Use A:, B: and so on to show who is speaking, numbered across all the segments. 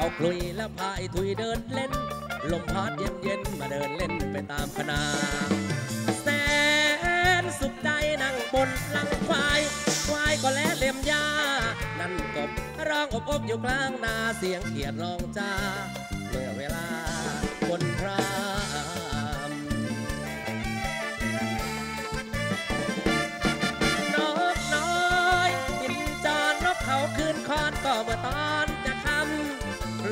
A: เอาคลุยแล้วพายถุยเดินเล่น ลมพัดเย็นเย็นมาเดินเล่นไปตามคณาแสนสุขใจนั่งบนหลังควาย ควายก็แลเลียมยา นั่นกบร้องอบอบอยู่กลางนาเสียงเขียดร้องจ้าเมื่อเวลาคนพรา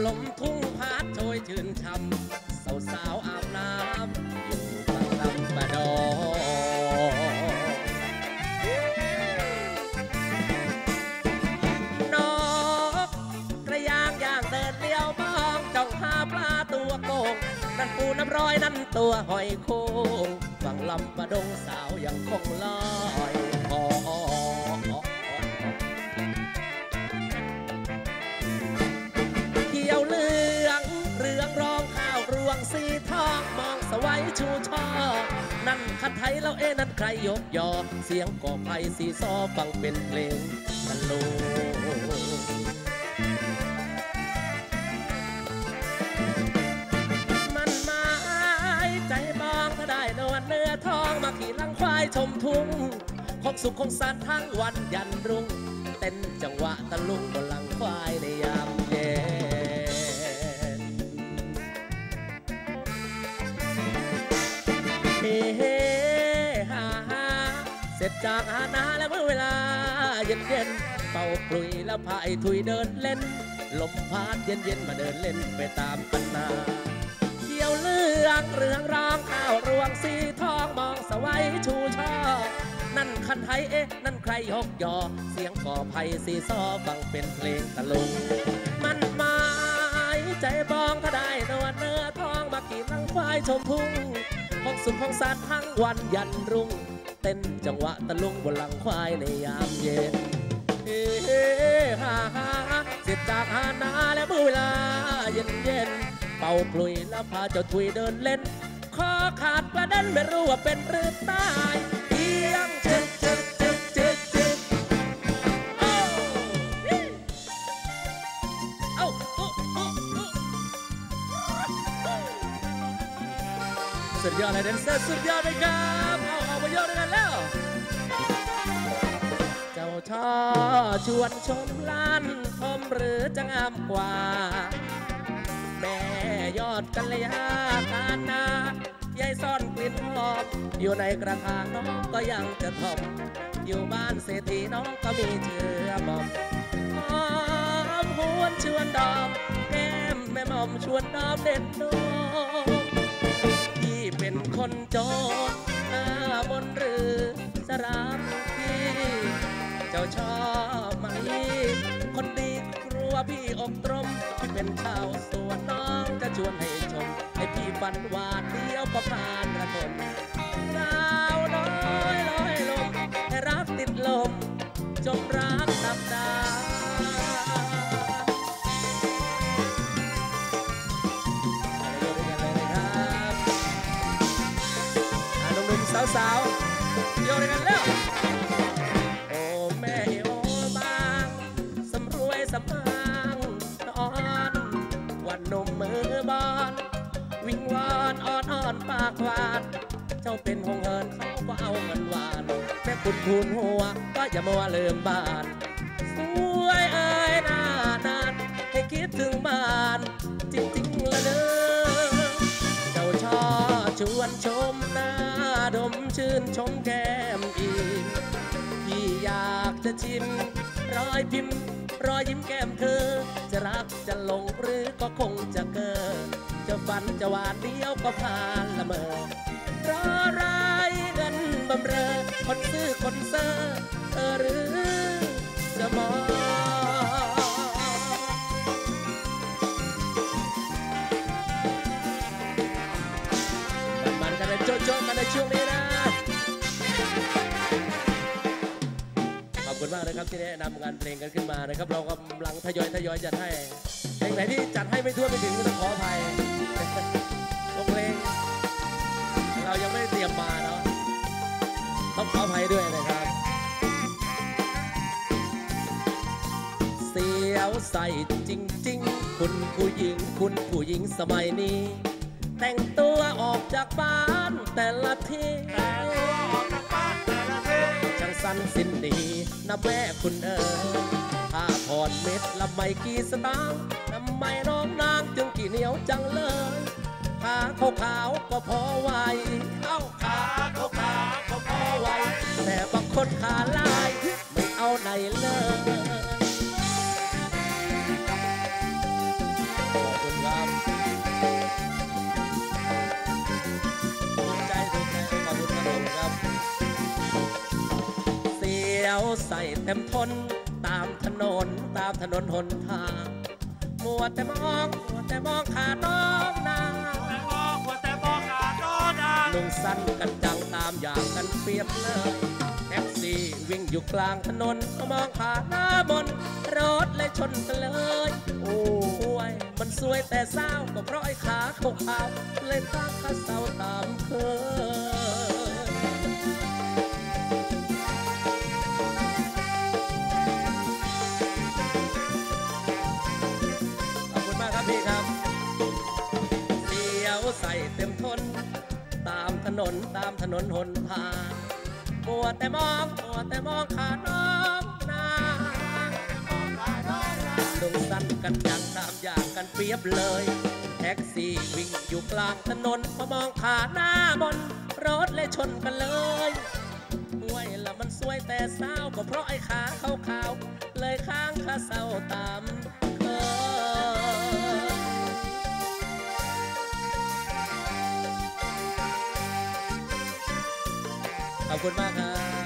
A: ลมทุ่งพัดโชยชื่นช่ำสาวสาวอาบน้ำอยู่กลางลำบะดอนนกกระยางย่างเดินเลี้ยวมองจ้องหาปลาตัวโกงนั่นปูน้ำร้อยนั่นตัวหอยโคงฝั่งลำบะดงสาวยังคงลอยคอ คันไทยแล้วเอ๊นั่นใครยกยอ เสียงก่อไผ่สีซอฟังเป็นเพลงตะลูมันหมายใจมองถ้าได้นวลเนื้อทองมาขี่ลังควายชมทุ่งคงสุขคงสันทั้งวันยันรุ่ง เต้นจังหวะตะลุงบนหลั จากอาณาแล้วเมื่อเวลาเย็นเย็นเป่ากลุยแล้วพายถุยเดินเล่น ลมพัดเย็นเย็นมาเดินเล่นไปตามปันนาเขียวเลืองเรืองรองข้าวรวงสีทองมองสวัยชูช่อนั่นคันไทยเอ๊ะนั่นใครยกยอ เสียงก่อไผ่สีซอฟังเป็นเพลงตะลุงมันหมายใจบองถ้าได้นวลเนื้อทองมากี่ลังควายชมทุ่งของสุขของสัตว์ทั้งวันยันรุ่ง ต้นจังหวะตะลุงบนหลังควายในยามเย็นเฮ้ฮ่าฮ่าเสร็จจากหานาและเมื่อเวลาเย็นเย็นเป่าคลุยแล้วพาเจ้าทุยเดินเล่นคอขาดประเด็นไม่รู้ว่าเป็นหรือตาย ยอดเลยแดนเซอร์สุดยอดเลยครับเอาเอามายนด้วยกันแล้ว เจ้าช่อชวนชมล้านชมหรือจะงามกว่า แม่ยอดกัลยาการนายายซ่อนกลิ่นหอมอยู่ในกระถางน้องก็ยังจะทอมอยู่บ้านเศรษฐีน้องก็มีเชื้อหม่อมหอมหวนชวนดอมแก้มแม่ม่อมชวนดอมเด็ดดม คนจนหน้ามนต์หรือสรามพี่เจ้าชอบไหมคนดีกลัวพี่อกตรมพี่เป็นชาวสวนน้องจะชวนให้ชม ให้พี่ฝันหวานเดียวก็ผ่านระ สาวโยนกันแล้วโอ้แม่โอ้บางสำรวยสำอางนอนวันนมมือบอนวิ่งวอนอ่อนอ่อนปากหวานเจ้าเป็นหงเหินเขาก็เอาเงินหวานแม่คุณทูนหัวก็อย่ามาว่าลืมบ้าน ชื่นชมแก้มอีกพี่อยากจะชิม รอยพิมพ์ รอยยิ้มแก้มเธอ จะรักจะหลงหรือก็คงจะเกิดจะฝันจะหวานเดียวก็ผ่านละเมอรอรายเงินบำเรอคนซื้อคนเซอร์เธอหรือ ขอบคุณมากนะครับที่ได้นำงานเพลงกันขึ้นมานะครับ เรากำลังทยอยทยอยจัดให้เพลงไหนที่จัดให้ไม่ทั่วไม่ถึงก็ต้องขออภัยลงเพลงเรายังไม่ได้เตรียมมาเนาะต้องขออภัยด้วยนะครับ เสียยวใส่จริง ๆ คุณผู้หญิง คุณผู้หญิงสมัยนี้ แต่งตัวออกจากบ้านแต่ละที
B: แต่ตัวออกจากบ้านแต่ละที
A: ช่างสั้นสิ้นดี นะแม่คุณเอ๋ยถ้าถอดเม็ดละไม่กี่สตางค์ทำไมน้องนางจึงกี่เหนียวจังเลยขาขาวๆก็พอไหวเอ้า
B: ขาขาขาวก็พอ
A: อไหวแต่บางคนขาลา วใส่เต็มทน ตามถนนตามถนนหนทางมัวแต่มองมัวแต่มองขาน้องนาง
B: แต่มองว่าแต่มองขาโดนอะ
A: นุ่งสั้นกันจังตามอย่างกันเปรียบเลยแท็กซี่วิ่งอยู่กลางถนนมองขาหน้าบนรถเลยชนกันเลยโอ้ยมันสวยแต่เศร้าก็เพราะไอ้ขาขาวเลยตั้งข้าเศร้าตามเคย ใส่เต็มทน ตามถนนตามถนนหนทางมัวแต่มองมัวแต่มองขาน้องนางลงสั้นกันอย่างตามอย่างกันเปรียบเลย แท็กซี่วิ่งอยู่กลางถนนพอมองขาหน้าบนรถเลยชนกันเลยห่วยละมันสวยแต่เศร้าก็เพราะไอ้ขาขาวๆเลยข้างขาเศร้าตามเคย อบคุณมากครับ